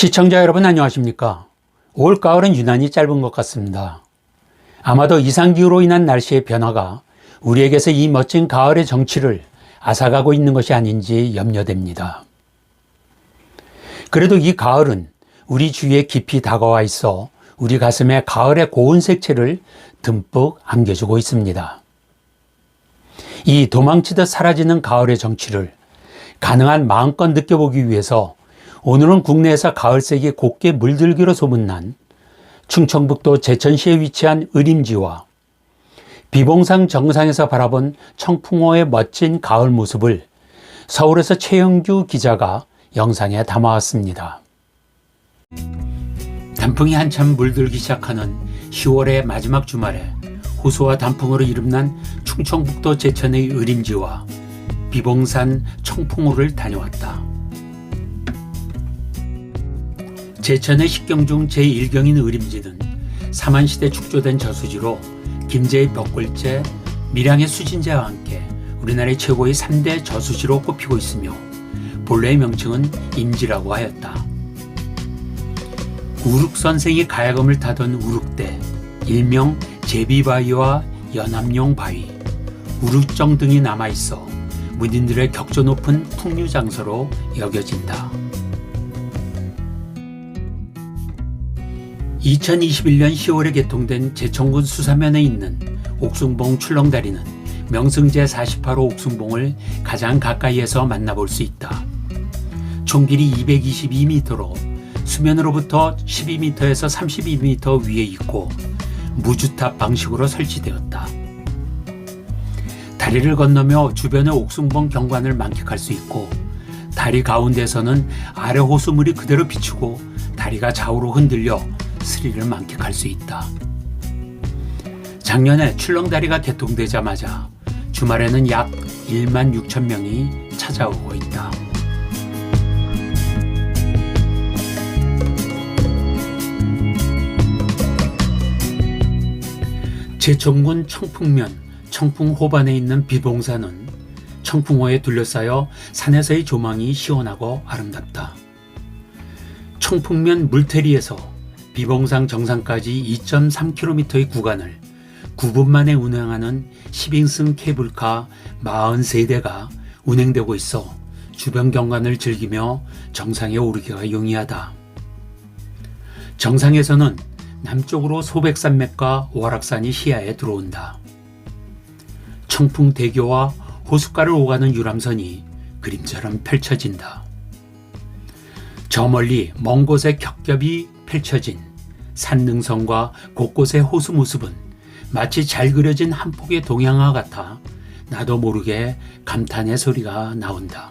시청자 여러분 안녕하십니까? 올 가을은 유난히 짧은 것 같습니다. 아마도 이상기후로 인한 날씨의 변화가 우리에게서 이 멋진 가을의 정취를 앗아가고 있는 것이 아닌지 염려됩니다. 그래도 이 가을은 우리 주위에 깊이 다가와 있어 우리 가슴에 가을의 고운 색채를 듬뿍 안겨주고 있습니다. 이 도망치듯 사라지는 가을의 정취를 가능한 마음껏 느껴보기 위해서 오늘은 국내에서 가을색이 곱게 물들기로 소문난 충청북도 제천시에 위치한 의림지와 비봉산 정상에서 바라본 청풍호의 멋진 가을 모습을 서울에서 최영규 기자가 영상에 담아왔습니다. 단풍이 한참 물들기 시작하는 10월의 마지막 주말에 호수와 단풍으로 이름난 충청북도 제천의 의림지와 비봉산 청풍호를 다녀왔다. 제천의 식경 중 제1경인 의림지는 삼한시대 축조된 저수지로 김제의 벽골제, 밀양의 수진제와 함께 우리나라의 최고의 3대 저수지로 꼽히고 있으며 본래의 명칭은 임지라고 하였다. 우룩 선생이 가야금을 타던 우룩대, 일명 제비바위와 연암용 바위, 우룩정 등이 남아 있어 문인들의 격조 높은 풍류 장소로 여겨진다. 2021년 10월에 개통된 제천군 수사면에 있는 옥순봉 출렁다리는 명승제 48호 옥순봉을 가장 가까이에서 만나볼 수 있다. 총 길이 222m로 수면으로부터 12m에서 32m 위에 있고 무주탑 방식으로 설치되었다. 다리를 건너며 주변의 옥순봉 경관을 만끽할 수 있고 다리 가운데서는 아래 호수물이 그대로 비추고 다리가 좌우로 흔들려 스릴을 만끽할 수 있다. 작년에 출렁다리가 개통되자마자 주말에는 약 1만 6천 명이 찾아오고 있다. 제천군 청풍면 청풍 호반에 있는 비봉산은 청풍호에 둘러싸여 산에서의 조망이 시원하고 아름답다. 청풍면 물테리에서 비봉산 정상까지 2.3km의 구간을 9분 만에 운행하는 10인승 케이블카 43대가 운행되고 있어 주변 경관을 즐기며 정상에 오르기가 용이하다. 정상에서는 남쪽으로 소백산맥과 월악산이 시야에 들어온다. 청풍대교와 호숫가를 오가는 유람선이 그림처럼 펼쳐진다. 저 멀리 먼 곳에 겹겹이 펼쳐진 산능선과 곳곳의 호수 모습은 마치 잘 그려진 한 폭의 동양화 같아 나도 모르게 감탄의 소리가 나온다.